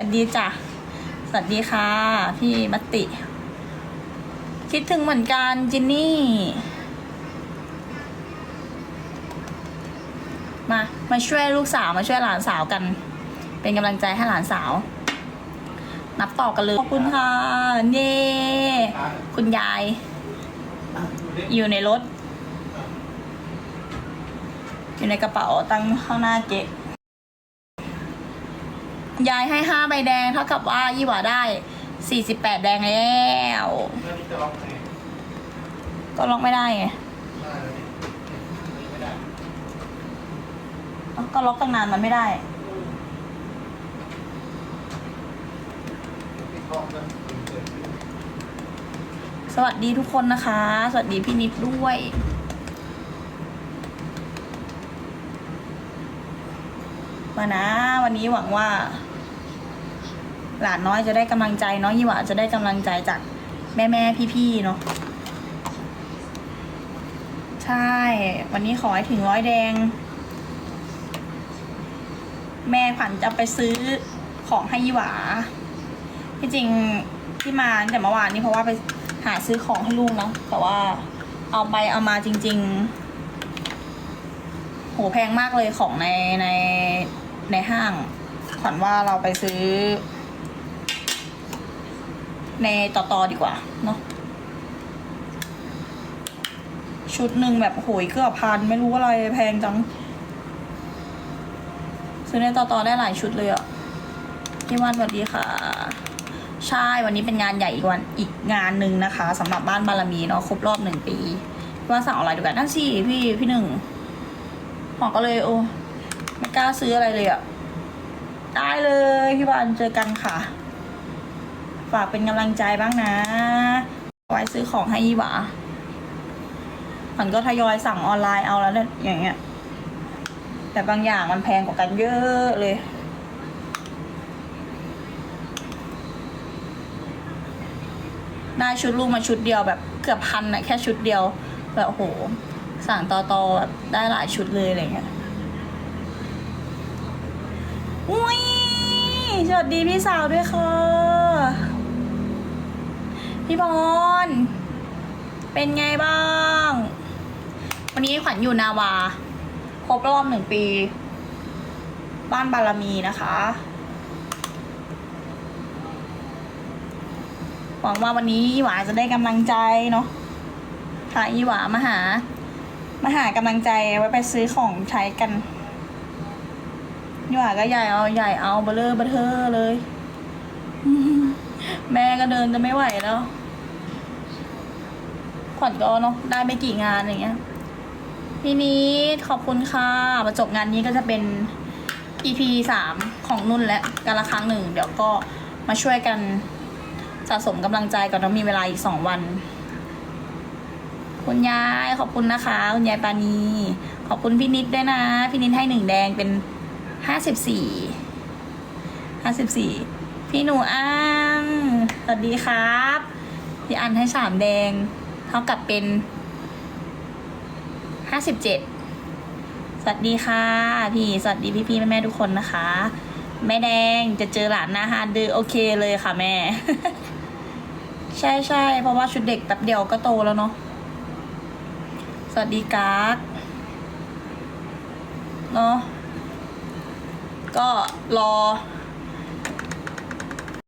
สวัสดีจ้ะ สวัสดีค่ะ พี่มติ คิดถึงเหมือนกันจินนี่ มา มาช่วยลูกสาวมาช่วยหลานสาวกัน เป็นกำลังใจให้หลานสาว นับต่อกันเลย ขอบคุณค่ะเน่คุณยาย อยู่ในรถ อยู่ในกระเป๋าตังข้างหน้าเก๊ ยายให้ห้าใบแดงเท่ากับว่ายี่หว่าได้สี่สิบแปดแดงแล้วแล้วนี่จะล็อกไงก็ล็อกไม่ได้ไงได้แล้วนี่ไม่ได้เอ้าก็ล็อกตั้งนานมันไม่ได้ ติดกล้องก็เกิดขึ้นสวัสดีทุกคนนะคะ สวัสดีพี่นิดด้วย มานะ วันนี้หวังว่า หลานน้อยจะได้กำลังใจเนาะยี่หว่าจะได้กำลังใจจากแม่แม่พี่พี่ๆเนาะใช่ วันนี้ขอให้ถึงร้อยแดง แม่ขวัญจะไปซื้อของให้ยี่หวาที่จริงที่มาแต่เมื่อวานนี้เพราะว่าไปหาซื้อของให้ลูกเนาะแต่ว่าเอาไปเอามาจริง ๆ โหแพงมากเลยของในในในห้างขวัญว่าเราไปซื้อ ในต่อตอดีกว่าเนาะชุดหนึ่งแบบโหยเกือบพันไม่รู้อะไรแพงจัง ซื้อในต่อตอได้หลายชุดเลยอะพี่วันสวัสดีค่ะ ใช่วันนี้เป็นงานใหญ่อีกวันอีกงานหนึ่งนะคะสำหรับบ้านบารมีเนาะครบรอบหนึ่งปีว่าสั่งออนไลน์ดูกันนั่นสิพี่พี่หนึ่งหอก็เลย โอ้ไม่กล้าซื้ออะไรเลยอะได้เลยพี่วันเจอกันค่ะ ฝากเป็นกำลังใจบ้างนะ ไว้ซื้อของให้ยี่หวามันก็ทยอยสั่งออนไลน์เอาแล้วเนี่ยอย่างเงี้ย แต่บางอย่างมันแพงกว่ากันเยอะเลย ได้ชุดลูกมาชุดเดียวแบบเกือบพันอะแค่ชุดเดียว แบบโห สั่งต่อตอๆแบบได้หลายชุดเลยอะไรเงี้ย อุ้ยสวัสดีพี่สาวด้วยค่ะ พี่พรเป็นไงบ้าง วันนี้ขวัญอยู่นาวา ครบรอบหนึ่งปี บ้านบารมีนะคะ หวังว่าวันนี้ยี่หวาจะได้กำลังใจเนาะพายี่หวามาหา มาหากำลังใจไว้ไปซื้อของใช้กันยี่หวาก็ใหญ่เอาใหญ่เอาเบลเลอร์เบลเทอร์เลย แม่ก็เดินจะไม่ไหวแล้ว ขวัญก็เนาะได้ไม่กี่งานอย่างเงี้ยพี่นิดขอบคุณค่ะมาจบงานนี้ก็จะเป็น EP สามของนุ่นและการละครั้งหนึ่ง เดี๋ยวก็มาช่วยกันสะสมกำลังใจก่อนเรามีเวลาอีกสองวัน คุณยายขอบคุณนะคะ คุณยายปานี ขอบคุณพี่นิดด้วยนะ พี่นิดให้หนึ่งแดงเป็นห้าสิบสี่ห้าสิบสี่พี่หนูอันสวัสดีครับ พี่อันให้สามแดง เท่ากับเป็นห้าสิบเจ็ดสวัสดีค่ะ พี่ สวัสดีพี่พี่แม่แม่ทุกคนนะคะ แม่แดงจะเจอหลานหน้าฮาดือโอเคเลยค่ะแม่ ใช่ใช่เพราะว่าชุดเด็กแป๊บเดียวก็โตแล้วเนาะสวัสดีการ์ดเนาะก็รอ